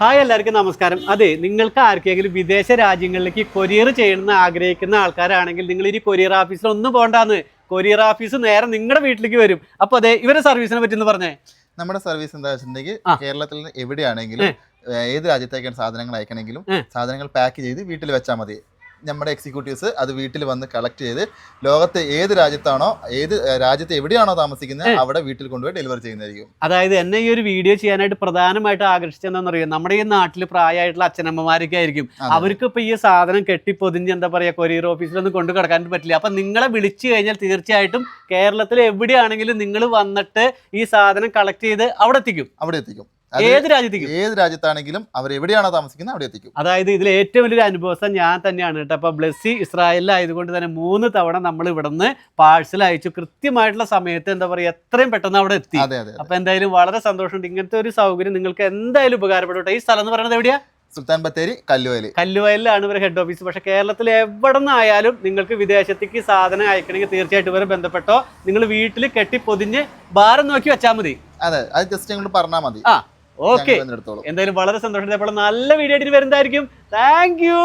Hi എല്ലാവർക്കും നമസ്കാരം. അതെ നിങ്ങൾക്ക് ആർക്കെങ്കിലും വിദേശ രാജ്യങ്ങളിലേക്ക് കൊറിയർ ചെയ്യണമെന്ന് ആഗ്രഹിക്കുന്ന ആൾക്കാരാണെങ്കിൽ നിങ്ങൾ ഇനി കൊറിയർ ഓഫീസിൽ ഒന്നും പോകണ്ടാന്ന് കൊറിയർ ഓഫീസ് നേരെ നിങ്ങളുടെ വീട്ടിലേക്ക് വരും. അപ്പോൾ അതെ ഇവരെ സർവീസിനെ പറ്റി എന്ന് പറഞ്ഞേ. നമ്മുടെ സർവീസ് എന്താ വെച്ചിട്ടുണ്ടെങ്കിൽ. കേരളത്തിൽ എവിടെയാണെങ്കിലും ഏത് രാജ്യത്തേക്കാണ് സാധനങ്ങൾ അയക്കണമെങ്കിലും സാധനങ്ങൾ പാക്ക് ചെയ്ത് വീട്ടിൽ വെച്ചാൽ മതി. നമ്മുടെ എക്സിക്യൂട്ടീവ്സ് അത് വീട്ടിൽ വന്ന് കളക്ട് ചെയ്ത് ലോകത്തെ ഏത് രാജ്യത്താണോ ഏത് രാജ്യത്ത് എവിടെയാണോ താമസിക്കുന്നത് അവിടെ വീട്ടിൽ കൊണ്ടുപോയി ഡെലിവറി ചെയ്യുന്നതായിരിക്കും. അതായത് എന്നെ ഈ ഒരു വീഡിയോ ചെയ്യാനായിട്ട് പ്രധാനമായിട്ട് ആകർഷിച്ചെന്താണെന്നറിയോ നമ്മുടെ ഈ നാട്ടിൽ പ്രായമായിട്ടുള്ള അച്ഛനമ്മമാരൊക്കെ ആയിരിക്കും. അവർക്ക് ഇപ്പൊ ഈ സാധനം കെട്ടിപ്പൊതിഞ്ഞ് എന്താ പറയാ കൊറിയർ ഓഫീസിലൊന്നും കൊണ്ടു കിടക്കാൻ പറ്റില്ല. അപ്പൊ നിങ്ങളെ വിളിച്ചു കഴിഞ്ഞാൽ തീർച്ചയായിട്ടും കേരളത്തിൽ എവിടെയാണെങ്കിലും നിങ്ങൾ വന്നിട്ട് ഈ സാധനം കളക്ട് ചെയ്ത് അവിടെ എത്തിക്കും. അവിടെ എത്തിക്കും. ഏത് രാജ്യത്തേക്ക്? ഏത് രാജ്യത്താണെങ്കിലും അവർ എവിടെയാണോ താമസിക്കുന്നത് അവിടെ എത്തിക്കും. അതായത് ഇതിൽ ഏറ്റവും വലിയൊരു അനുഭവം ഞാൻ തന്നെയാണ് കേട്ടോ. അപ്പൊ ബ്ലസ്സി ഇസ്രായേലിലായതുകൊണ്ട് തന്നെ മൂന്ന് തവണ നമ്മൾ ഇവിടുന്ന് പാഴ്സൽ അയച്ചു. കൃത്യമായിട്ടുള്ള സമയത്ത് എന്താ പറയുക എത്രയും പെട്ടെന്ന് അവിടെ എത്തി. അപ്പൊ എന്തായാലും വളരെ സന്തോഷമുണ്ട്. ഇങ്ങനത്തെ ഒരു സൗകര്യം നിങ്ങൾക്ക് എന്തായാലും ഉപകാരപ്പെടും. ഈ സ്ഥലം എന്ന് പറയുന്നത് എവിടെയാ? സുൽത്താൻ ബത്തേരി കല്ലുവയൽ കല്ലുവയലിലാണ് ഇവർ ഹെഡ് ഓഫീസ് പക്ഷെ കേരളത്തിൽ എവിടെ നിന്നായാലും നിങ്ങൾക്ക് വിദേശത്തേക്ക് സാധനം അയക്കണമെങ്കിൽ തീർച്ചയായിട്ടും ഇവരെ ബന്ധപ്പെട്ടോ നിങ്ങൾ വീട്ടിൽ കെട്ടി പൊതിഞ്ഞ് ഭാരം നോക്കി വെച്ചാൽ മതി. അതെ അത് ജസ്റ്റ് നിങ്ങൾ പറഞ്ഞാൽ മതി. ആ. ഓക്കെ എന്തായാലും വളരെ സന്തോഷം. ഇതേപോലെ നല്ല വീഡിയോ ആയിട്ട് വരുന്നതായിരിക്കും. Thank you